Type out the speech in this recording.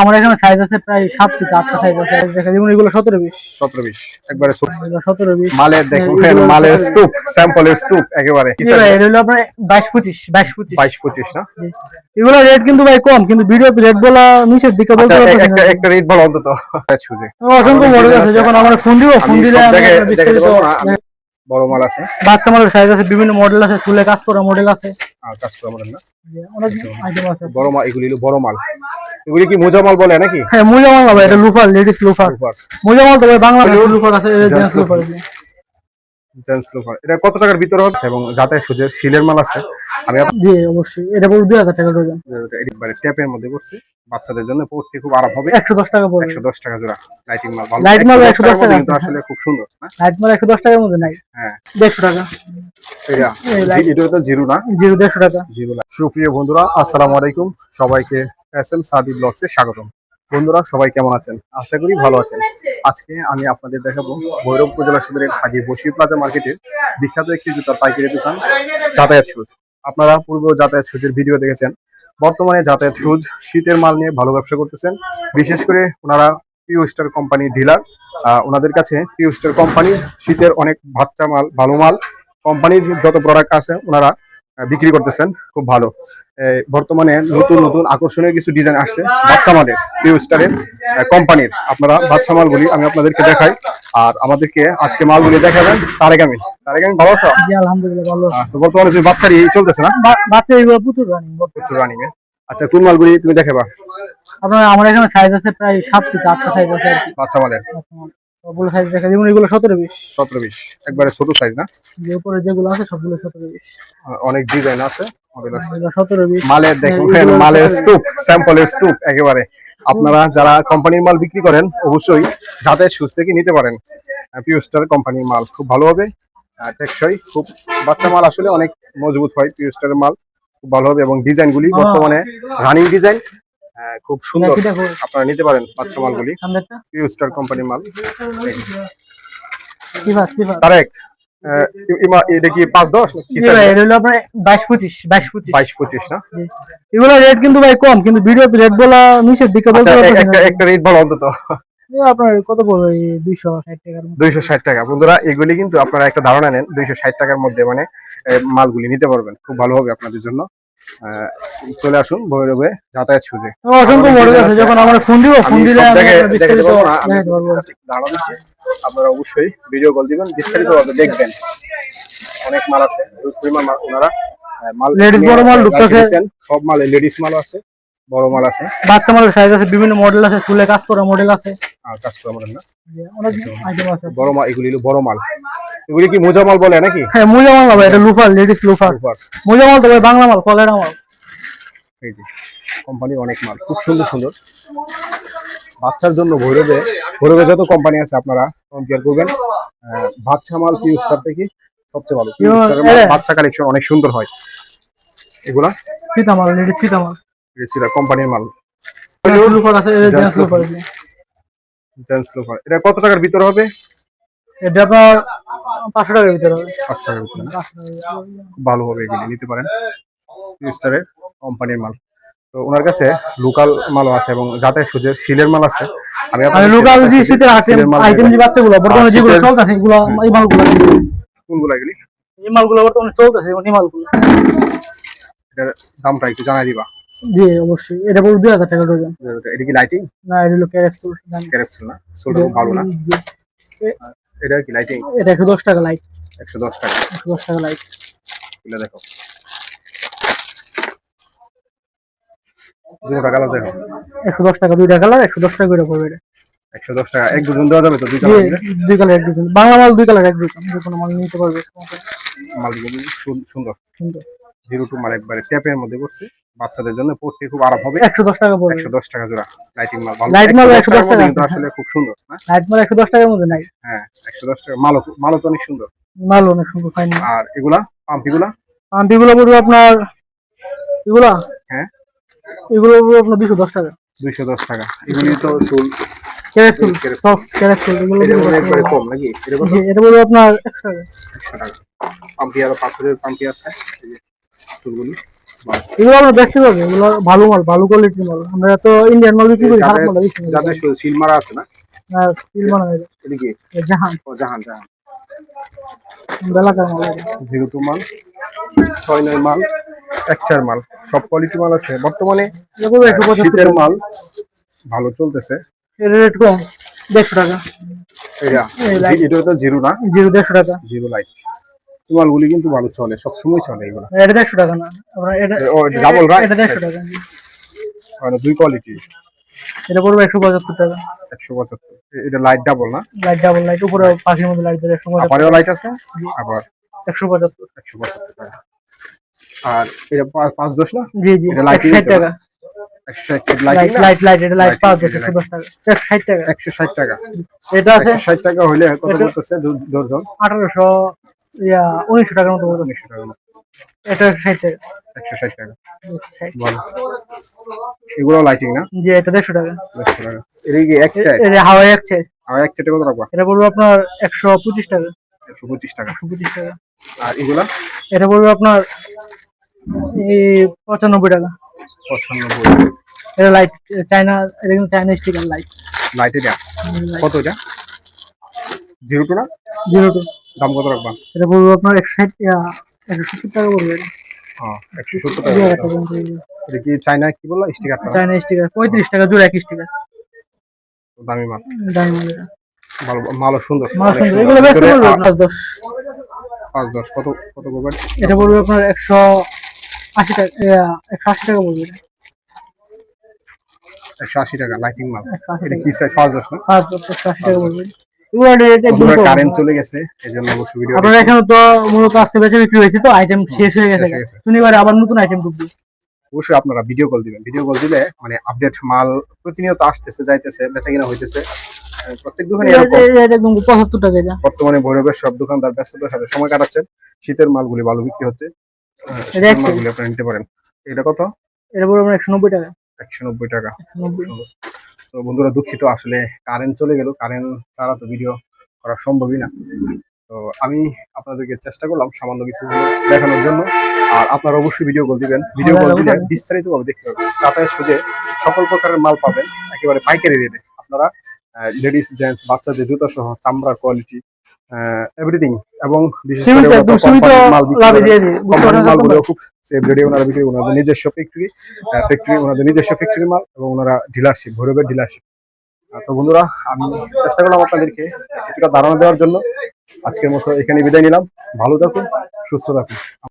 আমার এখানে সাইজ আছে প্রায় সাত থেকে আটটা সাইজ আছে। দেখা যেমন এগুলো সতেরো বিশ। সতেরো বিশ একবারে সতেরো বিশ। মালের দেখুন মালের 17 স্তূপ স্যাম্পলের স্তূপ একেবারে। হলো আপনার বাইশ পঁচিশ বাইশ পঁচিশ। বাইশ পঁচিশ না? এগুলো রেট কিন্তু ভাই কম কিন্তু ভিডিওতে রেট বলা নিচের দিকে বলতে আচ্ছা একটা একটা রেট বলো অন্তত। সুজে অসংখ্য মডেল আছে যখন আমরা ফোন দিব ফোন দিলে না, বড় মাল আছে। বাচ্চা মালের সাইজ আছে বিভিন্ন মডেল আছে ফুলে কাজ করা মডেল আছে। আর কাস্টমার না। অনেক আইটেম আছে। বড় মাল এগুলি হলো বড় মাল। এগুলি কি মোজা মাল বলে নাকি? হ্যাঁ মোজা মাল না ভাই এটা লুফার লেডিস লুফার। সুপার মোজা মাল তো ভাই বাংলা লুফার আছে Gents জেন্টস লুফার এটা কত টাকার ভিতরে হবে? এবং যাতে সুজের শিলের মাল আছে? আমি জি অবশ্যই। এটা পড়বে টাকা ডজন একবারে ট্যাপের মধ্যে করছি বাচ্চাদের জন্য পড়তে খুব আরাম হবে। একশো দশ টাকা পড়বে। একশো দশ টাকা জোড়া লাইটিং মাল। ভালো। Light মাল 110 টাকার 110 মধ্যে টাকা। কিন্তু আসলে খুব সুন্দর না? লাইট মাল একশো দশ টাকার মধ্যে নাই। হ্যাঁ। দেড়শো টাকা। এটা এই তো জিরো না? জিরো দেড়শো টাকা। জিরো সুপ্রিয় বন্ধুরা আসসালামু আলাইকুম। সবাইকে এস এম সাদি ব্লগসে স্বাগতম। বন্ধুরা, সবাই কেমন আছেন? আশা করি ভালো আছেন। আজকে আমি আপনাদের দেখাবো ভৈরব উপজেলা সদরের হাজি বসির প্লাজা মার্কেটের বিখ্যাত একটি জুতার পাইকারি দোকান, যাতায়াত সুজ। আপনারা পূর্ব যাতায়াত সুজের ভিডিও দেখেছেন। বর্তমানে যাতায়াত সুজ শীতের মাল নিয়ে ভালো ব্যবসা করতেছেন। বিশেষ করে ওনারা পিও স্টার কোম্পানি ডিলার ওনাদের কাছে পিও স্টার কোম্পানির শীতের অনেক বাচ্চা মাল, ভালো মাল। কোম্পানির যত প্রোডাক্ট আছে, ওনারা বিক্রি করতেছেন খুব ভালো। বর্তমানে নতুন নতুন আকর্ষণীয় কিছু ডিজাইন আসছে বাচ্চা মালের পিও স্টারের কোম্পানির আপনারা বাচ্চা মালগুলি আমি আপনাদেরকে দেখাই। আর আমাদেরকে আজকে মালগুলি দেখাবেন তারেক আমিন। তারেক আমিন ভালো আছো? আলহামদুলিল্লাহ ভালো আছে। বর্তমানে তুমি বাচ্চারই চলতেছে না? বাচ্চা এগুলো প্রচুর রানিং প্রচুর রানিং এ। আচ্ছা কোন মালগুলি তুমি দেখাবা? আপনার আমার এখানে সাইজ আছে প্রায় সাত থেকে আটটা সাইজ আছে বাচ্চা মালের। সবগুলো সাইজ দেখা যেমন এগুলো সতেরো বিশ। সতেরো বিশ। একবারে ছোট সাইজ না? যে উপরে যেগুলো আছে সবগুলো সতেরো বিশ। অনেক ডিজাইন আছে সতেরো বিশ। মালের দেখুন মালের স্তূপ স্যাম্পলের স্তূপ একেবারে। আপনারা যারা কোম্পানির মাল বিক্রি করেন অবশ্যই যাতায়াত সুজ থেকে নিতে পারেন পিওস্টার কোম্পানির মাল খুব ভালো হবে। টেকসই খুব বাচ্চা মাল আসলে অনেক মজবুত হয় পিওস্টারের মাল খুব ভালো হবে এবং ডিজাইনগুলি বর্তমানে রানিং ডিজাইন খুব সুন্দর। আপনারা নিতে পারেন বাচ্চা মালগুলি। সামনেরটা পিওস্টার কোম্পানির মাল। তারেক এটা কি পাঁচ দশ বাইশ পঁচিশ না? এগুলো রেট কিন্তু ভাই কম কিন্তু ভিডিওতে রেট বলা নিচের দিকে বলতে আচ্ছা পারতেছি একটা রেট বলো অন্তত। আপনার কত পড়বে দুইশো ষাট টাকার দুইশো ষাট টাকা। বন্ধুরা এগুলি কিন্তু আপনারা একটা ধারণা নেন দুইশো ষাট টাকার মধ্যে মানে মালগুলি নিতে পারবেন। খুব ভালো হবে আপনাদের জন্য। চলে আসুন ভৈরবে যাতায়াত সুযোগ অসংখ্য বড় আছে। যখন আমরা ফোন দিব ফোন দিলে জায়গায় আপনার অবশ্যই ভিডিও কল দিবেন বিস্তারিত ভাবে দেখবেন অনেক মাল আছে হিউজ পরিমাণ মাল ওনারা মাল লেডিস বড় মাল ঢুকতেছে। সব মালে লেডিস মাল আছে বড় মাল আছে। বাচ্চা মালের সাইজ আছে বিভিন্ন মডেল আছে ফুলে কাজ করা মডেল আছে। আর কাস্টমার না? অনেক আইটেম আছে। বড় মাল এগুলি হলো বড় মাল। এগুলি কি মোজা মাল বলে নাকি? হ্যাঁ মোজা মাল না এটা লুফার লেডিস লুফার মোজা মাল তো বাংলা মাল কলেরা মাল। এই যে কোম্পানির অনেক মাল খুব সুন্দর সুন্দর। বাচ্চার জন্য ভৈরবে ভৈরবে যত কোম্পানি আছে আপনারা কম্পেয়ার করবেন বাচ্চা মাল পিউ স্টার থেকে সবচেয়ে ভালো। পিউ স্টারের বাচ্চা কালেকশন অনেক সুন্দর হয়। এগুলা? ফিতা মাল লেডিস ফিতা মাল কোম্পানির মাল। লুফার আছে Gents gents loafer. Gents loafer এটা কত টাকার ভিতর হবে? এটা আপনার পাঁচশো টাকার ভিতর হবে। পাঁচশো টাকার ভিতরে ভালো হবে এগুলি নিতে পারেন। পিউ স্টারের কোম্পানির মাল। তো ওনার কাছে লোকাল মালও আছে এবং যাতায়াত সুজের শিলের মাল আছে। আমি আপনাদেরকে লোকাল যে দেখাচ্ছি শীতের মাল আইটেম যে বাচ্চাগুলো বর্তমানে যেগুলো চলতেছে এগুলো এই মালগুলো। কোনগুলো এগুলি? এই মালগুলো বর্তমানে চলতেছে এই মালগুলো। এটার দামটা একটু জানাই দিবা। জি অবশ্যই। এটা পড়বে দুই হাজার টাকা ডজন। এটা কি লাইটিং না এটা হলো ক্যারেট ফুল ক্যারেপসুল না? সোলটা খুব ভালো না? এটা কি লাইটিং এটা একশো দশ টাকা লাইট একশো দশ টাকা। একশো দশ টাকা লাইট খুলে দেখো। দুটো কালার দেখো। একশো দশ টাকা দুইটা কালার একশো দশ টাকা করে পড়বে এটা। একশো দশ টাকা এক দুজন দেওয়া যাবে তো দুই কালার দুই কালার এক দুজন। বাংলা মাল দুই কালার এক দুজন যে কোনো মাল নিতে পারবে মালগুলো সুন্দর। সুন্দর। জিরো টু মাল একবারে ট্যাপের মধ্যে করছে বাচ্চাদের জন্য পড়তে খুব আরাম হবে। একশো দশ টাকা পড়বে। একশো দশ টাকা জোড়া। লাইটিং মাল ভালো। Light মাল 110 110 টাকার মধ্যে টাকা। কিন্তু আসলে খুব সুন্দর না? লাইট মাল একশো দশ টাকার মধ্যে নাই। হ্যাঁ একশো দশ টাকা। মালও মালও তো অনেক সুন্দর। মাল অনেক সুন্দর ফাইন আর এগুলা? পাম্পিগুলা? আন্টিগুলো পড়বে আপনার এগুলা? হ্যাঁ। এগুলো পড়বে আপনার দুশো দশ টাকা। দুইশো দশ টাকা। এগুলি তো চুল। Carrot সফট ক্যারেট এগুলো একবারে কম নাকি? এটা পড়বে আপনার একশো টাকা। একশো টাকা। পাম্পি আরও পাথরের পাম্পি আছে। এই যে চুলগুলি। এগুলো আমরা দেখতে পাবো এগুলো ভালো মাল ভালো কোয়ালিটির মাল। আমরা তো ইন্ডিয়ান মাল বিক্রি করি খারাপ মাল যাদের সিল মারা আছে না? আর স্টিল বানানো যায় এদিকে জাহান। ও জাহান জাহান। বেলাকার মাল। জিরো টু মাল ছয় নয় মাল এক চার মাল। সব কোয়ালিটি মাল আছে। বর্তমানে শীতের মাল ভালো চলতেছে। এর রেট কম দেড়শো টাকা। এটা এটা তো জিরো না? জিরো দেড়শো টাকা। জিরো লাইট মালগুলি কিন্তু ভালো চলে সবসময় চলে এগুলো। এটা দেড়শো টাকা না আমরা এটা ডাবল রাইট এটা দেড়শো টাকা। মানে দুই কোয়ালিটি এটা পড়বে একশো পঁচাত্তর টাকা। একশো পঁচাত্তর। এটা লাইট ডাবল না? লাইট ডাবল লাইট উপরে পাশের মধ্যে লাইট পঁচাত্তর। আপারেও লাইট আছে? আবার? একশো পঁচাত্তর। একশো পঁচাত্তর টাকা। আর এটা পাঁচ দশ না? জি জি এটা একশো ষাট টাকা। লাইট লাইট লাইট লাইট এটা লাইট পাওয়া যায় একশো দশ টাকা। একশো ষাট টাকা। একশো ষাট টাকা। এটা আছে? ষাট টাকা হলে কত করতেছে দশজন? আঠারোশো ইয়া উনিশশো টাকার মতো উনিশশো টাকা মতো। এটা ষাট টাকা। একশো ষাট টাকা। এগুলো লাইটিং না? জি এটা দেড়শো টাকা। দেড়শো টাকা। এটা কি এক চাই এটা হাওয়াই এক চাই আর এক চাইতে কত রাখবা? এটা পড়বে আপনার একশো পঁচিশ টাকা। একশো পঁচিশ টাকা। একশো পঁচিশ টাকা। আর এগুলা? এটা পড়বে আপনার এই পঁচানব্বই টাকা। পঁচানব্বই। এটা লাইট চায়না এটা কিন্তু চায়না স্টিকার লাইট লাইট এটা কত এটা? জিরো টু না? জিরো টু দাম কত রাখবা? এটা পড়বে আপনার একশো ষাট একশো সত্তর টাকা পড়বে হ্যাঁ একশো সত্তর টাকা। এটা কি চাইনা কি বলল স্টিকারটা চায়না স্টিকার পঁয়ত্রিশ টাকা জোড়া এক স্টিকার। দামি মাল। দামি মাল এটা। ভালো মালও সুন্দর। মাল সুন্দর। এগুলো পারবে দশ। পাঁচ দশ। কত কত করবেন এটা পড়বে আপনার একশো আশি টাকা একশো আশি টাকা পড়বে এটা। একশো আশি টাকা লাইটিং মাল। এটা কি সাইজ পাঁচ দশ না? পাঁচ দশ একশো আশি টাকা পড়বে এগুলো রেট একদম কম। কারেন্ট চলে গেছে এই জন্য ভিডিও আপনার এখানে তো মূলত আজকে বেচে বিক্রি হয়েছে তো আইটেম শেষ হয়ে গেছে। শনিবার আবার নতুন আইটেম ঢুকবে। অবশ্যই আপনারা ভিডিও কল দিবেন। ভিডিও কল দিলে মানে আপডেট মাল প্রতিনিয়ত আসতেছে যাইতেছে বেচা কিনা হইতেছে প্রত্যেক দোকানে এটা এরকম। পঁচাত্তর টাকা বর্তমানে ভৈরবের সব দোকানদার ব্যস্ততার সাথে সময় কাটাচ্ছেন। শীতের মালগুলি ভালো বিক্রি হচ্ছে। মালগুলি আপনারা নিতে পারেন। এটা কত? এটা পড়বে একশো নব্বই টাকা। একশো নব্বই টাকা। তো বন্ধুরা দুঃখিত আসলে কারেন্ট চলে গেল কারেন্ট ছাড়া তো ভিডিও করা সম্ভবই না। তো আমি আপনাদেরকে চেষ্টা করলাম সামান্য কিছু দেখানোর জন্য আর আপনারা অবশ্যই ভিডিও কল দিবেন। ভিডিও কল দিলে বিস্তারিতভাবে দেখতে পাবেন। যাতায়াত সুযোগ সকল প্রকারের মাল পাবেন একেবারে পাইকারি রেটে আপনারা লেডিস জেন্টস বাচ্চাদের জুতা সহ চামড়ার কোয়ালিটি এভরিথিং এবং বিশেষ করে মালগুলো খুব সেফ রেডি ওনারা বিক্রি ওনাদের নিজস্ব ফ্যাক্টরি ফ্যাক্টরি ওনাদের নিজস্ব ফ্যাক্টরি মাল এবং ওনারা ডিলারশিপ ভৈরবের ডিলারশিপ তো বন্ধুরা আমি চেষ্টা করলাম আপনাদেরকে কিছুটা ধারণা দেওয়ার জন্য। আজকের মতো এখানে বিদায় নিলাম। ভালো থাকুন সুস্থ থাকুন।